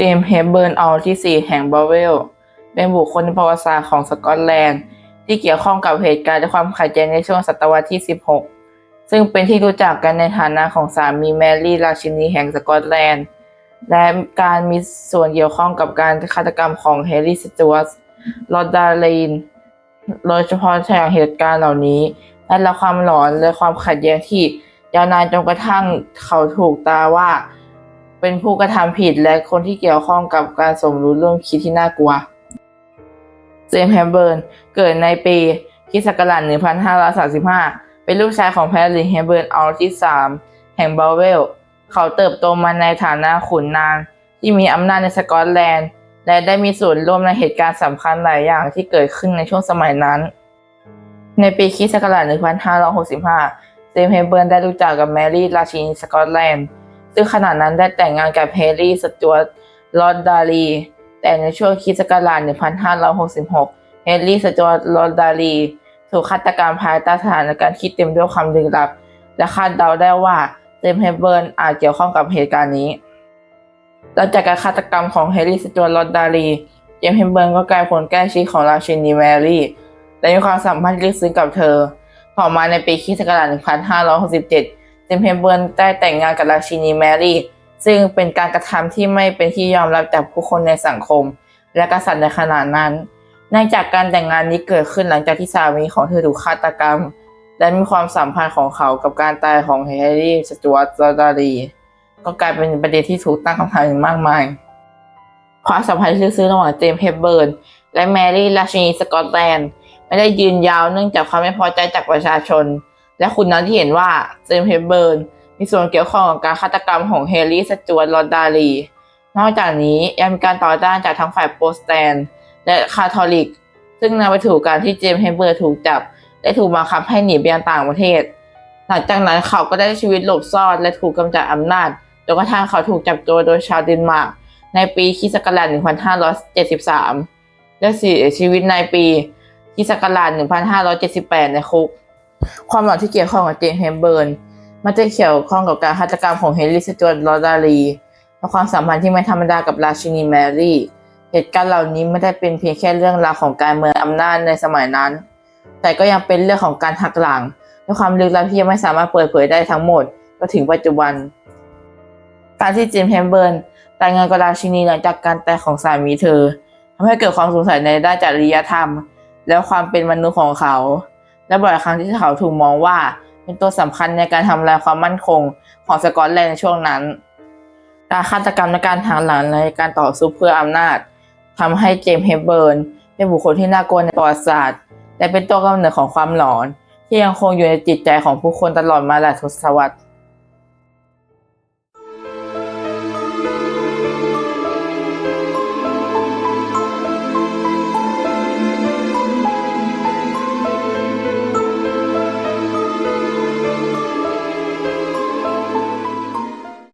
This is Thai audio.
เจมส์เฮเบิร์นเอาที่ 4 แห่งบาเวล เป็นบุคคลในประวัติศาสตร์ของสกอตแลนด์ ที่เกี่ยวข้องกับเหตุการณ์และความขัดแย้งในช่วงศตวรรษที่ 16 ซึ่งเป็นที่รู้จักกันในฐานะของสามีแมรี่ราชินีแห่งสกอตแลนด์ และการมีส่วนเกี่ยวข้องกับการฆาตกรรมของเฮรี่สจวตลอดดาลีนโดยเฉพาะจากเหตุการณ์เหล่านี้ และละความหลอนและความขัดแย้งที่ยาวนานจนกระทั่งเขาถูกตาว่า เป็นผู้กระทำผิดและคนที่เกี่ยวข้องกับการสมรู้ร่วมคิดที่น่ากลัว เจมส์แฮมเบิร์น เกิดในปีคิสต์ศักราช1535 เป็นลูกชายของแพทริกแฮมเบิร์นเอาที่ 3 แห่งบาเวล เขาเติบโตมาในฐานะขุนนางที่มีอำนาจในสกอตแลนด์ และได้มีส่วนร่วมในเหตุการณ์สำคัญหลายอย่างที่เกิดขึ้นในช่วงสมัยนั้น ในปีคิสต์ศักราช1565 เจมส์แฮมเบิร์นได้รู้จักกับแมรี่ราชินีสกอตแลนด์ ซึ่งขณะนั้นได้แต่งงานกับเฮรี่สจวตลอดดาลีแต่ในช่วงคริสต์ศักราช1566 เฮรี่สจวตลอดดาลีถูกฆาตกรรมภายใต้สถานการณ์ที่เต็มด้วยความลึกลับ และคาดเดาได้ว่าเจมส์เฮเบิร์นอาจเกี่ยวข้องกับเหตุการณ์นี้ หลังจากการฆาตกรรมของเฮรี่สจวตลอดดาลีเจมส์เฮเบิร์นก็กลายเป็นคนใกล้ชิดของราชินีแมรี่ และมีความสัมพันธ์ลึกซึ้งกับเธอ ต่อมาในปีคริสต์ศักราช1567 จมส์เฮเบิร์นได้แต่งงานกับราชินีแมรี่ ซึ่งเป็นการกระทำที่ไม่เป็นที่ยอมรับจากผู้คนในสังคม และกษัตริย์ในขณะนั้นเนื่องจากการแต่งงานนี้เกิดขึ้นหลังจากที่สามีของเธอถูกฆาตกรรม และมีความสัมพันธ์ของเขากับการตายของเฮนรี่สจวตลอดารีก็กลายเป็นประเด็นที่ถูกตั้งคำถามอย่างมากมายความสัมพันธ์ที่ลึกซึ้งระหว่างเจมส์เฮเบิร์นและแมรี่ราชินีสกอตแลนด์ไม่ได้ยืนยาวเนื่องจากความไม่พอใจจากประชาชน และคุณนั้นที่เห็นว่าเจมส์เฮเบิร์นมีส่วนเกี่ยวข้องกับการฆาตกรรมของเฮรี่สจวตลอดารี นอกจากนี้ยังมีการต่อต้านจากทั้งฝ่ายโปรสแตนต์และคาทอลิก ซึ่งนำไปถูกการที่เจมส์เฮเบิร์นถูกจับ และถูกบังคับให้หนีไปยังต่างประเทศ หลังจากนั้นเขาก็ได้ชีวิตหลบซ่อนและถูกกำจัดอำนาจจนกระทั่งเขาถูกจับตัวโดยชาวเดนมาร์กในปีคิสต์ศักราช1573 และเสียชีวิตในปีคิสต์ศักราช1578 ในคุก ความหลอนที่เกี่ยวข้องกับเจมส์เฮมเบิร์นมันจะเกี่ยวข้องกับการฆาตกรรมของเฮนรี่สจวตลอดารีและความสัมพันธ์ที่ไม่ธรรมดากับราชินีแมรี่ เหตุการณ์เหล่านี้ไม่ได้เป็นเพียงแค่เรื่องราวของการเมืองอำนาจในสมัยนั้น แต่ก็ยังเป็นเรื่องของการหักหลังและความลึกลับที่ยังไม่สามารถเปิดเผยได้ทั้งหมดก็ถึงปัจจุบัน การที่เจมส์เฮมเบิร์นแต่งงานกับราชินีหลังจากการแตายของสามีเธอทำให้เกิดความสงสัยในด้านจริยธรรม และความเป็นมนุษย์ของเขา และบ่อยครั้งที่เขาถูกมองว่า เป็นตัวสำคัญในการทำลายความมั่นคงของสกอตแลนด์ในช่วงนั้น การฆาตกรรมและการหักหลังในการต่อสู้เพื่ออำนาจทำให้เจมส์เฮเบิร์นเป็นบุคคลที่น่ากลัวในประวัติศาสตร์และเป็นตัวกำเนิดของความหลอน ที่ยังคงอยู่ในจิตใจของผู้คนตลอดมาหลายทศวรรษ